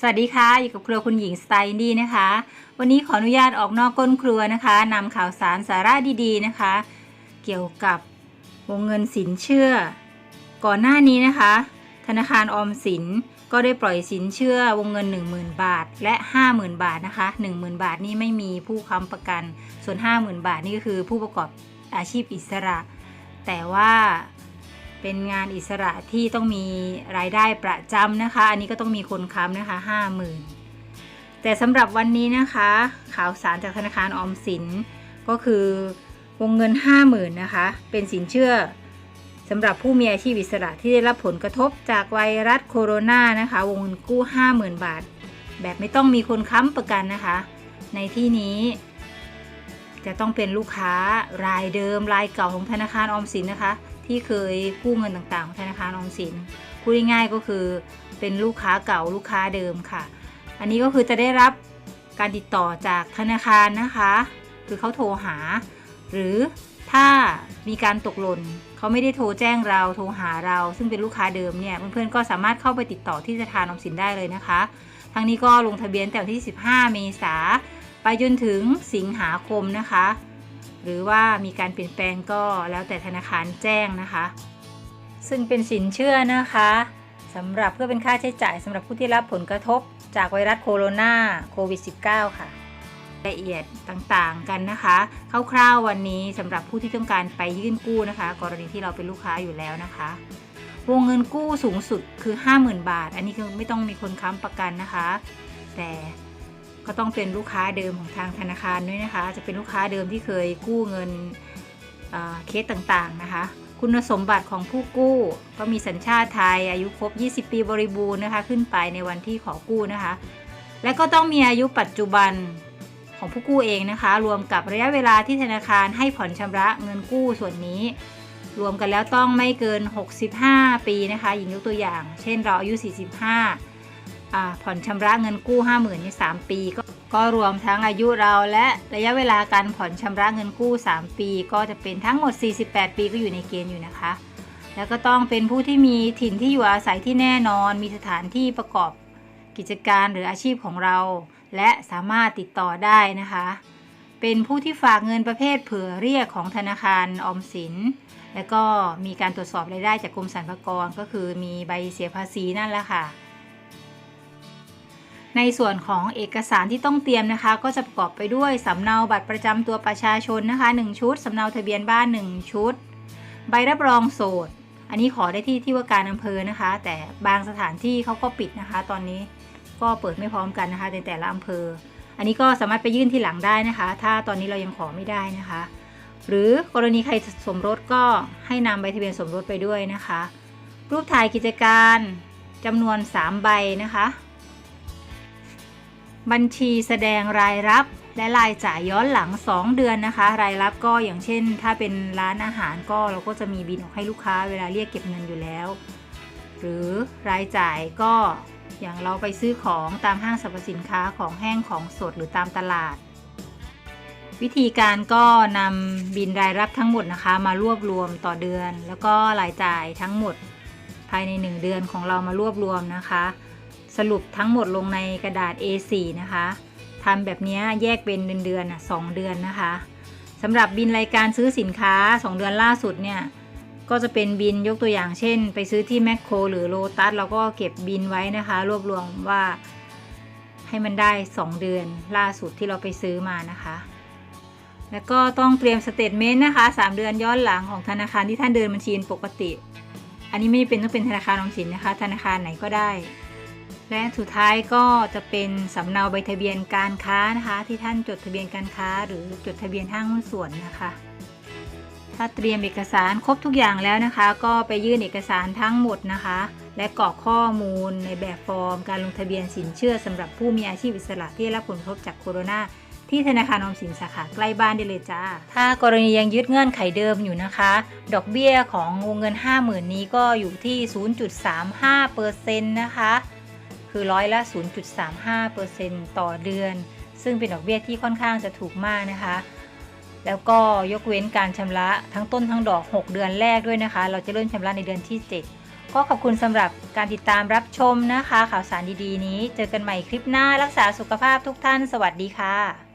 สวัสดีค่ะอยู่กับครัวคุณหญิงสไตล์อินดี้นะคะ วันนี้ขออนุญาตออกนอกก้นครัวนะคะนำข่าวสารสาระดีๆนะคะ เกี่ยวกับวงเงินสินเชื่อ ก่อนหน้านี้นะคะ ธนาคารออมสินก็ได้ปล่อยสินเชื่อวงเงิน 10,000 บาท และ 50,000 บาทนะคะ 10,000 บาทนี่ไม่มีผู้ค้ำประกัน ส่วน 50,000 บาทนี่ก็คือผู้ประกอบอาชีพอิสระ แต่ว่า เป็นงานอิสระที่ต้องมีรายได้ประจำนะคะ อันนี้ก็ต้องมีคนค้ำนะคะ50,000แต่สำหรับวันนี้นะคะ ข่าวสารจากธนาคารออมสินก็คือวงเงิน 50,000นะคะ เป็นสินเชื่อสำหรับผู้มีอาชีพอิสระที่ได้รับผลกระทบจากไวรัสโคโรนานะคะ วงเงินกู้ 50,000 บาท แบบไม่ต้องมีคนค้ำประกันนะคะ ในที่นี้ จะต้องเป็นลูกค้ารายเดิมรายเก่าของธนาคารออมสินนะคะ ที่เคยกู้เงินต่างๆของธนาคารออมสินพูดง่ายๆก็คือเป็นลูกค้าเก่าลูกค้าเดิมค่ะ อันนี้ก็คือจะได้รับการติดต่อจากธนาคารนะคะ คือเขาโทรหา หรือถ้ามีการตกหล่นเขาไม่ได้โทรแจ้งเราโทรหาเรา ซึ่งเป็นลูกค้าเดิมเนี่ยเพื่อนๆก็สามารถเข้าไปติดต่อที่ธนาคารออมสินได้เลยนะคะทั้งนี้ก็ลงทะเบียนแต่วันที่ 15 เมษาไปจนถึงสิงหาคมนะคะ หรือว่ามีการเปลี่ยนแปลงก็แล้วแต่ธนาคารแจ้งนะคะ ซึ่งเป็นสินเชื่อนะคะสำหรับเพื่อเป็นค่าใช้จ่ายสำหรับผู้ที่รับผลกระทบจากไวรัสโคโรนาโควิด -19 ค่ะรายละเอียดต่างๆกันนะคะคร่าวๆวันนี้สำหรับผู้ที่ต้องการไปยื่นกู้นะคะ กรณีที่เราเป็นลูกค้าอยู่แล้วนะคะวงเงินกู้สูงสุดคือ 50,000 บาท อันนี้คือไม่ต้องมีคนค้ำประกันนะคะ แต่ ก็ต้องเป็นลูกค้าเดิมของทางธนาคารด้วยนะคะ จะเป็นลูกค้าเดิมที่เคยกู้เงินเเคสต่างๆนะคะ คุณสมบัติของผู้กู้ ก็มีสัญชาติไทย อายุครบ 20 ปีบริบูรณ์นะคะ ขึ้นไปในวันที่ขอกู้นะคะ และก็ต้องมีอายุปัจจุบันของผู้กู้เองนะคะ รวมกับระยะเวลาที่ธนาคารให้ผ่อนชำระเงินกู้ส่วนนี้ รวมกันแล้วต้องไม่เกิน 65 ปีนะคะหญิงยกตัวอย่าง เช่นเราอายุ 45 ผ่อนชำระเงินกู้ 50,000ใน3ปีก็ก็รวมทั้งอายุเราและระยะเวลาการผ่อนชำระเงินกู้ 3 ปี ก็จะเป็นทั้งหมด 48 ปีก็อยู่ในเกณฑ์อยู่นะคะ แล้วก็ต้องเป็นผู้ที่มีถิ่นที่อยู่อาศัยที่แน่นอน มีสถานที่ประกอบกิจการหรืออาชีพของเรา และสามารถติดต่อได้นะคะ เป็นผู้ที่ฝากเงินประเภทเผื่อเรียกของธนาคารออมสิน แล้วก็มีการตรวจสอบรายได้จากกรมสรรพากรก็คือมีใบเสียภาษีนั่นแหละค่ะ ในส่วนของเอกสารที่ต้องเตรียมนะคะ ก็จะประกอบไปด้วยสำเนาบัตรประจำตัวประชาชนนะคะ 1 ชุดสำเนาทะเบียนบ้าน 1 ชุด ใบรับรองโสด อันนี้ขอได้ที่ที่ว่าการอำเภอนะคะ แต่บางสถานที่เขาก็ปิดนะคะ ตอนนี้ก็เปิดไม่พร้อมกันนะคะในแต่ละอำเภอ อันนี้ก็สามารถไปยื่นที่หลังได้นะคะ ถ้าตอนนี้เรายังขอไม่ได้นะคะ หรือกรณีใครสมรสก็ให้นำใบทะเบียนสมรสไปด้วยนะคะ รูปถ่ายกิจการจำนวน 3 ใบนะคะ บัญชีแสดงรายรับ และรายจ่ายย้อนหลัง 2 เดือนนะคะ รายรับก็อย่างเช่น ถ้าเป็นร้านอาหารก็เราก็จะมีบินออกให้ลูกค้าเวลาเรียกเก็บเงินอยู่แล้ว หรือรายจ่ายก็อย่างเราไปซื้อของตามห้างสรรพสินค้าของแห้งของสดหรือตามตลาด วิธีการก็นำบินรายรับทั้งหมดนะคะ มารวบรวมต่อเดือน แล้วก็รายจ่ายทั้งหมด ภายใน 1 เดือนของเรามารวบรวมนะคะ สรุปทั้งหมดลงในกระดาษ A4 นะคะทำแบบนี้แยกเป็นเดือนๆสองเดือนนะคะสำหรับบินรายการซื้อสินค้า 2 เดือนล่าสุดเนี่ยก็จะเป็นบินยกตัวอย่างเช่น ไปซื้อที่แมคโครหรือโลตัสเราก็เก็บบินไว้นะคะ รวบรวมว่าให้มันได้ 2 เดือนล่าสุดที่เราไปซื้อมานะคะ แล้วก็ต้องเตรียมสเตทเมนต์นะคะ 3 เดือนย้อนหลังของธนาคารที่ท่านเดินบัญชีปกติ อันนี้ไม่เป็นต้องเป็นธนาคารออมสินนะคะ ธนาคารไหนก็ได้ และสุดท้ายก็จะเป็นสำเนาใบทะเบียนการค้านะคะ ที่ท่านจดทะเบียนการค้า หรือจดทะเบียนห้างหุ้นส่วนนะคะ ถ้าเตรียมเอกสารครบทุกอย่างแล้วนะคะ ก็ไปยื่นเอกสารทั้งหมดนะคะ และกรอกข้อมูลในแบบฟอร์ม การลงทะเบียนสินเชื่อสำหรับผู้มีอาชีพอิสระที่ได้รับผลกระทบจากโคโรนาที่ธนาคารออมสินสาขาใกล้บ้านได้เลยจ้า ถ้ากรณียังยึดเงื่อนไขเดิมอยู่นะคะ ดอกเบี้ยของวงเงิน 50,000 นี้ก็อยู่ที่ 0.35%นะคะ คือร้อยละ 0.35%ต่อเดือน ซึ่งเป็นดอกเบี้ยที่ค่อนข้างจะถูกมากนะคะ แล้วก็ยกเว้นการชำระทั้งต้นทั้งดอก 6 เดือนแรกด้วยนะคะ เราจะเริ่มชำระในเดือนที่ 7 ก็ขอบคุณสำหรับการติดตามรับชมนะคะ ข่าวสารดีๆ นี้ เจอกันใหม่คลิปหน้ารักษาสุขภาพทุกท่าน สวัสดีค่ะ